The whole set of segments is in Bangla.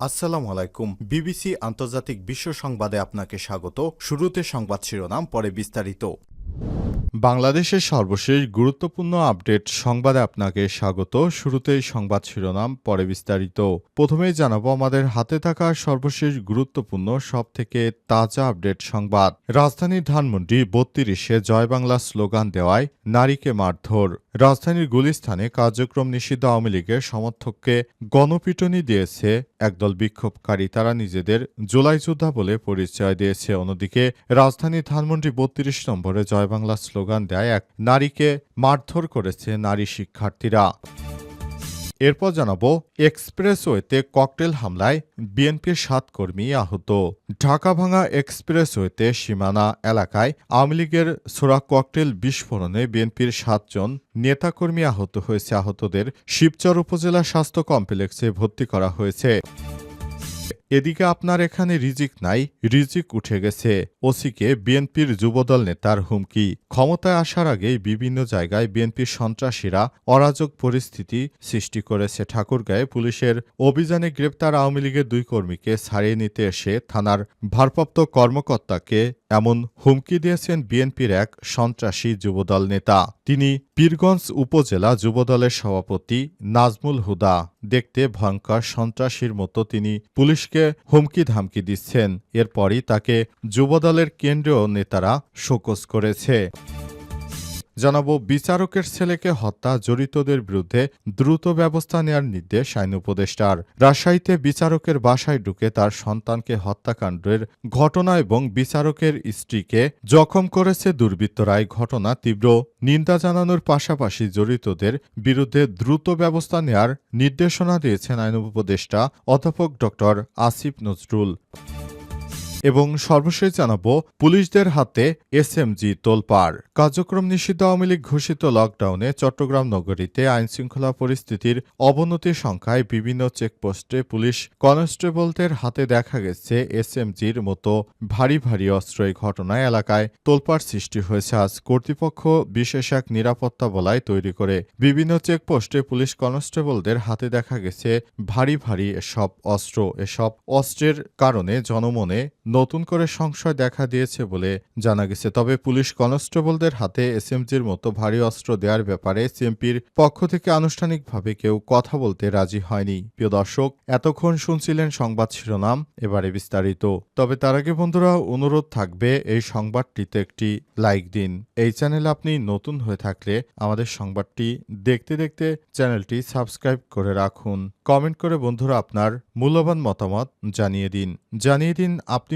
আসসালামু আলাইকুম। বিবিসি আন্তর্জাতিক বিশ্ব সংবাদে আপনাকে স্বাগত। শুরুতে সংবাদ শিরোনাম, পরে বিস্তারিত। বাংলাদেশের সর্বশেষ গুরুত্বপূর্ণ আপডেট সংবাদে আপনাকে স্বাগত। শুরুতেই সংবাদ শিরোনাম, পরে বিস্তারিত। প্রথমেই জানাব, আমাদের হাতে থাকা সর্বশেষ গুরুত্বপূর্ণ সব থেকে তাজা আপডেট সংবাদ। রাজধানীর ধানমন্ডি বত্রিশে জয় বাংলা স্লোগান দেওয়ায় নারীকে মারধর। রাজধানীর গুলিস্থানে কার্যক্রম নিষিদ্ধ আওয়ামী লীগের সমর্থককে গণপিটনি দিয়েছে একদল বিক্ষোভকারী। তারা নিজেদের জুলাই যোদ্ধা বলে পরিচয় দিয়েছে। অন্যদিকে রাজধানী ধানমন্ডি বত্রিশ নম্বরে জয় বাংলা স্লোগান দেয় এক নারীকে মারধর করেছে নারী শিক্ষার্থীরা। এরপর জানাব, এক্সপ্রেসওয়েতে ককটেল হামলায় বিএনপির সাত কর্মী আহত। ঢাকা ভাঙা এক্সপ্রেসওয়েতে সীমানা এলাকায় আওয়ামী লীগের সোরা ককটেল বিস্ফোরণে বিএনপির সাতজন নেতাকর্মী আহত হয়েছে। আহতদের শিবচর উপজেলা স্বাস্থ্য কমপ্লেক্সে ভর্তি করা হয়েছে। এদিকে আপনার এখানে রিজিক নাই, রিজিক উঠে গেছে। ওসিকে বিএনপির যুবদল নেতার হুমকি। ক্ষমতায় আসার আগেই বিভিন্ন জায়গায় বিএনপির সন্ত্রাসীরা অরাজক পরিস্থিতি সৃষ্টি করেছে। ঠাকুরগাঁয়ে পুলিশের অভিযানে গ্রেপ্তার আওয়ামী লীগের দুই কর্মীকে ছাড়িয়ে নিতে এসে থানার ভারপ্রাপ্ত কর্মকর্তাকে এমন হুমকি দিয়েছেন বিএনপির এক সন্ত্রাসী যুবদল নেতা। তিনি পীরগঞ্জ উপজেলা যুবদলের সভাপতি নাজমুল হুদা। দেখতে ভয়ঙ্কর সন্ত্রাসীর মতো তিনি পুলিশকে হুমকি ধামকি দিচ্ছেন। এরপরই তাকে যুবদলের কেন্দ্রীয় নেতারা শোকস করেছে। জানাব বিচারকের ছেলেকে হত্যা জড়িতদের বিরুদ্ধে দ্রুত ব্যবস্থা নেয়ার নির্দেশ আইন উপদেষ্টার। রাজশাহীতে বিচারকের বাসায় ঢুকে তার সন্তানকে হত্যাকাণ্ডের ঘটনা এবং বিচারকের স্ত্রীকে জখম করেছে দুর্বৃত্তরা এই ঘটনা তীব্র নিন্দা জানানোর পাশাপাশি জড়িতদের বিরুদ্ধে দ্রুত ব্যবস্থা নেয়ার নির্দেশনা দিয়েছেন আইন উপদেষ্টা অধ্যাপক ড আসিফ নজরুল। এবং সর্বশেষ জানাব পুলিশদের হাতে এসএমজি তোলপাড়। কার্যক্রম নিষিদ্ধ আওয়ামী লীগ ঘোষিত লকডাউনে চট্টগ্রাম নগরীতে আইনশৃঙ্খলা পরিস্থিতির অবনতির সংখ্যায় বিভিন্ন চেকপোস্টে পুলিশ কনস্টেবলদের হাতে দেখা গেছে এসএমজির মতো ভারী ভারী অস্ত্র এই ঘটনায় এলাকায় তোলপাড় সৃষ্টি হয়েছে। আজ কর্তৃপক্ষ বিশেষ এক নিরাপত্তা বলায় তৈরি করে বিভিন্ন চেকপোস্টে পুলিশ কনস্টেবলদের হাতে দেখা গেছে ভারী ভারী এসব অস্ত্র। এসব অস্ত্রের কারণে জনমনে নতুন করে সংশয় দেখা দিয়েছে বলে জানা গেছে। তবে পুলিশ কনস্টেবলদের হাতে এসএমজির মতো ভারী অস্ত্র দেওয়ার ব্যাপারে সিএমপির পক্ষ থেকে আনুষ্ঠানিকভাবে কেউ কথা বলতে রাজি হয়নি। প্রিয় দর্শক, এতক্ষণ শুনছিলেন সংবাদ শিরোনাম, এবারে বিস্তারিত। তবে তার আগে বন্ধুরা, অনুরোধ থাকবে এই সংবাদটিতে একটি লাইক দিন। এই চ্যানেল আপনি নতুন হয়ে থাকলে আমাদের সংবাদটি দেখতে দেখতে চ্যানেলটি সাবস্ক্রাইব করে রাখুন। কমেন্ট করে বন্ধুরা আপনার মূল্যবান মতামত জানিয়ে দিন। জানিয়ে দিন আপনি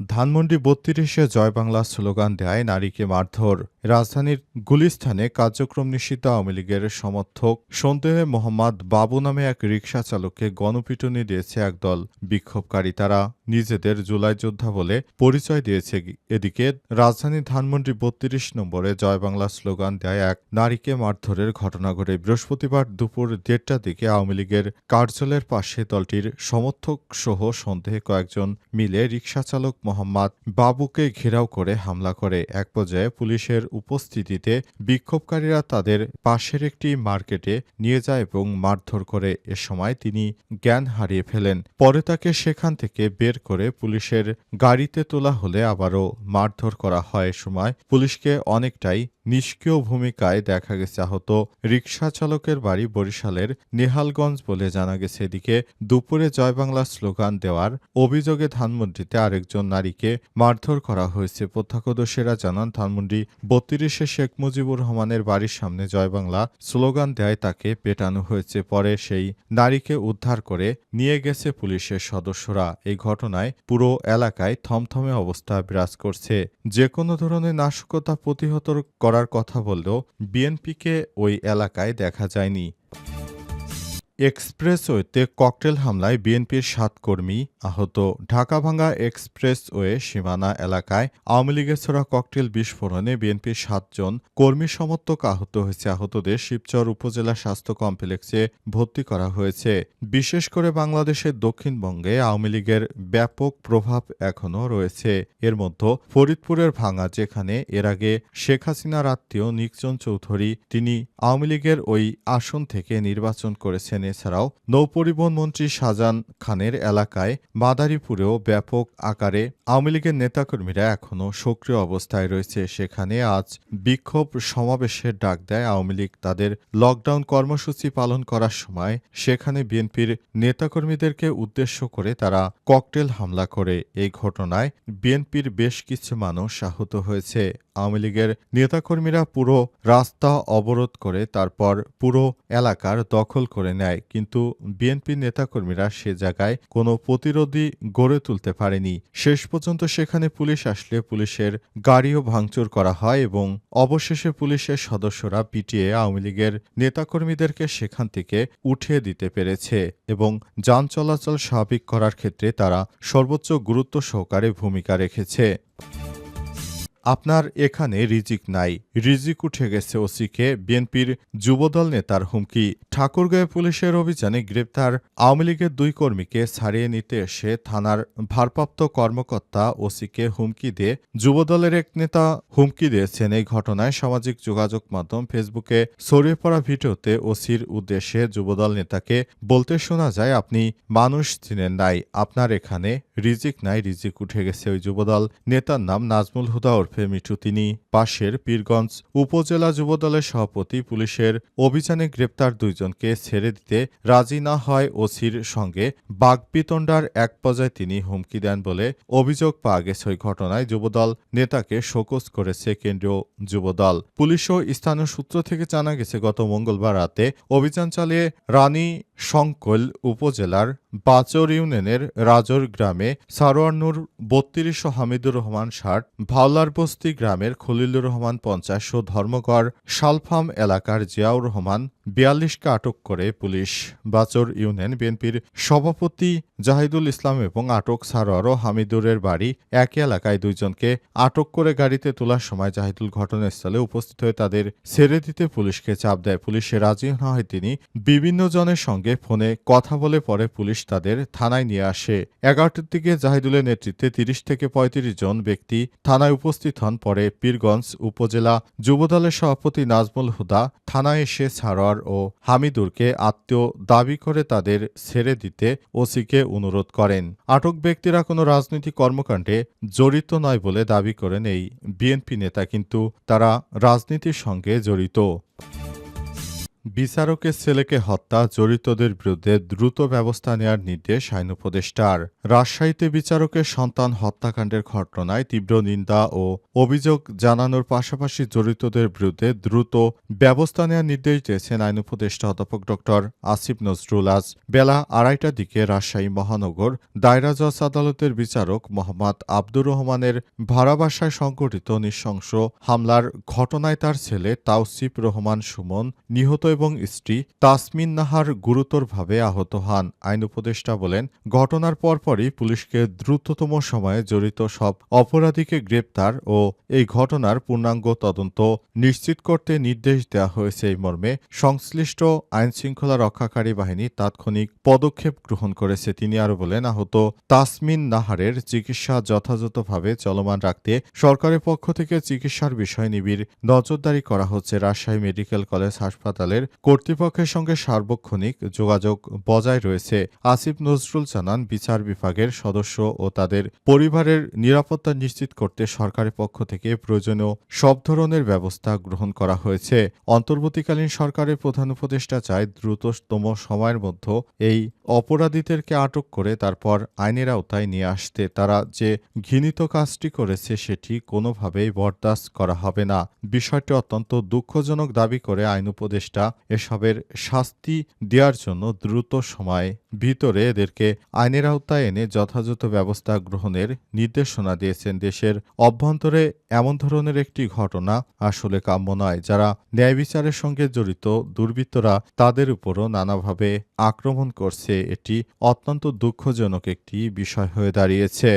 ধানমন্ডি বত্রিশে জয় বাংলা স্লোগান দেয় নারীকে মারধর। রাজধানীর গুলিস্থানে কার্যক্রম নিষিদ্ধ আওয়ামী লীগের সমর্থক। সন্দেহে মোহাম্মদ বাবু নামে এক রিকশা চালককে গণপিটুনি দিয়েছে একদল বিক্ষোভকারী তারা। নিজেদের জুলাই যোদ্ধা বলে পরিচয় দিয়েছে। এদিকে রাজধানীর ধানমন্ডি বত্রিশ নম্বরে জয় বাংলা স্লোগান দেয় এক নারীকে মারধরের ঘটনা ঘটে বৃহস্পতিবার দুপুর দেড়টার দিকে আওয়ামী লীগের কার্যালয়ের পাশে দলটির সমর্থক সহ সন্দেহে কয়েকজন মিলে রিকশা চালক মোহাম্মদ বাবুকে ঘেরাও করে হামলা করে। এক পর্যায়ে পুলিশের উপস্থিতিতে বিক্ষোভকারীরা তাদের পাশের একটি মার্কেটে নিয়ে যায় এবং মারধর করে। এ সময় তিনি জ্ঞান হারিয়ে ফেলেন। পরে তাকে সেখান থেকে বের করে পুলিশের গাড়িতে তোলা হলে আবারও মারধর করা হয় সময়। পুলিশকে অনেকটাই নিষ্ক্রিয় ভূমিকায় দেখা গেছে আহত রিকশা চালকের বাড়ি বরিশালের নেহালগঞ্জ বলে জানা গেছে। এদিকে দুপুরে জয় বাংলা স্লোগান দেওয়ার অভিযোগে ধানমন্ডিতে আরেকজন নারীকে মারধর করা হয়েছে। প্রত্যক্ষদর্শীরা জানান, ধানমন্ডি বত্রিশে শেখ মুজিবুর রহমানের বাড়ির সামনে জয় বাংলা স্লোগান দেয়, তাকে পেটানো হয়েছে। পরে সেই নারীকে উদ্ধার করে নিয়ে গেছে পুলিশের সদস্যরা। এই ঘটনায় পুরো এলাকায় থমথমে অবস্থা বিরাজ করছে। যে কোনো ধরনের নাশকতা প্রতিহত করার কথা বললেও বিএনপিকে ওই এলাকায় দেখা যায়নি। এক্সপ্রেসওয়েতে ককটেল হামলায় বিএনপির সাত কর্মী আহত। ঢাকাভাঙ্গা এক্সপ্রেসওয়ে সীমানা এলাকায় আওয়ামী লীগের ছোড়া ককটেল বিস্ফোরণে বিএনপির সাতজন কর্মী সমর্থক আহত হয়েছে। আহতদের শিবচর উপজেলা স্বাস্থ্য কমপ্লেক্সে ভর্তি করা হয়েছে। বিশেষ করে বাংলাদেশের দক্ষিণবঙ্গে আওয়ামী লীগের ব্যাপক প্রভাব এখনও রয়েছে। এর মধ্যে ফরিদপুরের ভাঙা, যেখানে এর আগে শেখ হাসিনার আত্মীয় নিকচন চৌধুরী, তিনি আওয়ামী লীগের ওই আসন থেকে নির্বাচন করেছেন এছাড়াও নৌপরিবহন মন্ত্রী শাহজাহান খানের এলাকায় মাদারীপুরেও ব্যাপক আকারে আওয়ামী লীগের নেতাকর্মীরা এখনও সক্রিয় অবস্থায় রয়েছে। সেখানে আজ বিক্ষোভ সমাবেশের ডাক দেয় আওয়ামী লীগ। তাদের লকডাউন কর্মসূচি পালন করার সময় সেখানে বিএনপির নেতাকর্মীদেরকে উদ্দেশ্য করে তারা ককটেল হামলা করে। এই ঘটনায় বিএনপির বেশ কিছু মানুষ আহত হয়েছে। আওয়ামী লীগের নেতাকর্মীরা পুরো রাস্তা অবরোধ করে তারপর পুরো এলাকার দখল করে নেয়। কিন্তু বিএনপি নেতাকর্মীরা সে জায়গায় কোনো প্রতিরোধী গড়ে তুলতে পারেনি। শেষ পর্যন্ত সেখানে পুলিশ আসলে পুলিশের গাড়িও ভাঙচুর করা হয় এবং অবশেষে পুলিশের সদস্যরা পিটিয়ে আওয়ামী লীগের নেতাকর্মীদেরকে সেখান থেকে উঠিয়ে দিতে পেরেছে এবং যান চলাচল স্বাভাবিক করার ক্ষেত্রে তারা সর্বোচ্চ গুরুত্ব সহকারে ভূমিকা রেখেছে। আপনার এখানে রিজিক নাই। রিজিক উঠে গেছে ওসিকে, বিএনপির যুবদল নেতার হুমকি। ঠাকুরগাঁও পুলিশের অভিযানে গ্রেপ্তার আওয়ামী লীগের দুই কর্মীকে ছাড়িয়ে নিতে এসে থানার ভারপ্রাপ্ত কর্মকর্তা ওসিকে হুমকি দিয়ে যুবদলের এক নেতা হুমকি দিয়েছেন। এই ঘটনায় সামাজিক যোগাযোগ মাধ্যম ফেসবুকে ছড়িয়ে পড়া ভিডিওতে ওসির উদ্দেশ্যে যুবদল নেতাকে বলতে শোনা যায়, আপনি মানুষ চিনেন নাই, আপনার এখানে রিজিক নাই, রিজিক উঠে গেছে। ওই যুবদল নেতার নাম নাজমুল হুদা ওরফে। মিঠু তিনি পাশের পীরগঞ্জ উপজেলা যুবদলের সভাপতি পুলিশের অভিযানে গ্রেপ্তার দুইজনকে ছেড়ে দিতে রাজি না হয় ওসির সঙ্গে। বাগবিতণ্ডার এক পর্যায়ে তিনি হুমকি দেন বলে অভিযোগ পাওয়া গেছে। ওই ঘটনায় যুবদল নেতাকে শোকজ করেছে কেন্দ্রীয় যুবদল। পুলিশ ও স্থানীয় সূত্র থেকে জানা গেছে, গত মঙ্গলবার রাতে অভিযান চালিয়ে রানী সংকল উপজেলার বাচর ইউনিয়নের রাজর গ্রামে সারোয়ার নূর বত্রিশ হামিদুর রহমান ষাট ভাওলারবস্তি গ্রামের খলিলুর রহমান পঞ্চাশ ও ধর্মগড় শালফাম এলাকার জিয়াউর রহমান বিয়াল্লিশকে আটক করে পুলিশ। বাচর ইউনিয়ন বিএনপির সভাপতি জাহিদুল ইসলাম এবং আটক সারোয়ার ও হামিদুরের বাড়ি একই এলাকায় দুইজনকে আটক করে গাড়িতে তোলার সময় জাহিদুল ঘটনাস্থলে উপস্থিত হয়ে তাদের ছেড়ে দিতে পুলিশকে চাপ দেয়। পুলিশে রাজি না হয় তিনি বিভিন্ন জনের সঙ্গে ফোনে কথা বলে পরে পুলিশ তাদের থানায় নিয়ে আসে। এগারোটার দিকে জাহিদুলের নেতৃত্বে তিরিশ থেকে পঁয়ত্রিশ জন ব্যক্তি থানায় উপস্থিত হন। পরে পীরগঞ্জ উপজেলা যুবদলের সভাপতি নাজমুল হুদা থানায় এসে সারোয়ার ও হামিদুরকে আত্মীয় দাবি করে তাদের ছেড়ে দিতে ওসিকে অনুরোধ করেন। আটক ব্যক্তিরা কোনো রাজনৈতিক কর্মকাণ্ডে জড়িত নয় বলে দাবি করেন এই বিএনপি নেতা, কিন্তু তারা রাজনীতির সঙ্গে জড়িত। বিচারকের ছেলেকে হত্যা, জড়িতদের বিরুদ্ধে দ্রুত ব্যবস্থা নেওয়ার নির্দেশ আইন উপদেষ্টার। রাজশাহীতে বিচারকের সন্তান হত্যাকাণ্ডের ঘটনায় তীব্র নিন্দা ও অভিযোগ জানানোর পাশাপাশি জড়িতদের বিরুদ্ধে দ্রুত ব্যবস্থা নেওয়ার নির্দেশ দিয়েছেন আইন উপদেষ্টা অধ্যাপক ড আসিফ নজরুল আজ বেলা আড়াইটার দিকে রাজশাহী মহানগর। দায়রা জজ আদালতের বিচারক মোহাম্মদ আব্দুর রহমানের ভাড়া বাসায় সংঘটিত নৃশংস হামলার ঘটনায় তার ছেলে তাওসিফ রহমান সুমন নিহত এবং স্ত্রী তাসমিন নাহার গুরুতরভাবে আহত হন। আইন উপদেষ্টা বলেন, ঘটনার পরপরই পুলিশকে দ্রুততম সময়ে জড়িত সব অপরাধীকে গ্রেপ্তার ও এই ঘটনার পূর্ণাঙ্গ তদন্ত নিশ্চিত করতে নির্দেশ দেওয়া হয়েছে এই মর্মে সংশ্লিষ্ট আইনশৃঙ্খলা রক্ষাকারী বাহিনী তাৎক্ষণিক পদক্ষেপ গ্রহণ করেছে। তিনি আরও বলেন, আহত তাসমিন নাহারের চিকিৎসা যথাযথভাবে চলমান রাখতে সরকারের পক্ষ থেকে চিকিৎসার বিষয় নিবিড় নজরদারি করা হচ্ছে। রাজশাহী মেডিকেল কলেজ হাসপাতালের কর্তৃপক্ষের সঙ্গে সার্বক্ষণিক যোগাযোগ বজায় রয়েছে। আসিফ নজরুল জানান, বিচার বিভাগের সদস্য ও তাদের পরিবারের নিরাপত্তা নিশ্চিত করতে সরকারের পক্ষ থেকে প্রয়োজনীয় সব ধরনের ব্যবস্থা গ্রহণ করা হয়েছে। অন্তর্বর্তীকালীন সরকারের প্রধান উপদেষ্টা চায় দ্রুততম সময়ের মধ্যে এই অপরাধীদেরকে আটক করে তারপর আইনের আওতায় নিয়ে আসতে। তারা যে ঘৃণিত কাজটি করেছে সেটি কোনোভাবেই বরদাস্ত করা হবে না। বিষয়টি অত্যন্ত দুঃখজনক দাবি করে আইন উপদেষ্টা এসবের শাস্তি দেওয়ার জন্য দ্রুত সময় ভিতরে এদেরকে আইনের আওতায় এনে যথাযথ ব্যবস্থা গ্রহণের নির্দেশনা দিয়েছেন দেশের অভ্যন্তরে এমন ধরনের একটি ঘটনা আসলে কাম্য নয়, যারা ন্যায় বিচারের সঙ্গে জড়িত দুর্বৃত্তরা তাদের উপরও নানাভাবে আক্রমণ করছে। এটি অত্যন্ত দুঃখজনক একটি বিষয় হয়ে দাঁড়িয়েছে।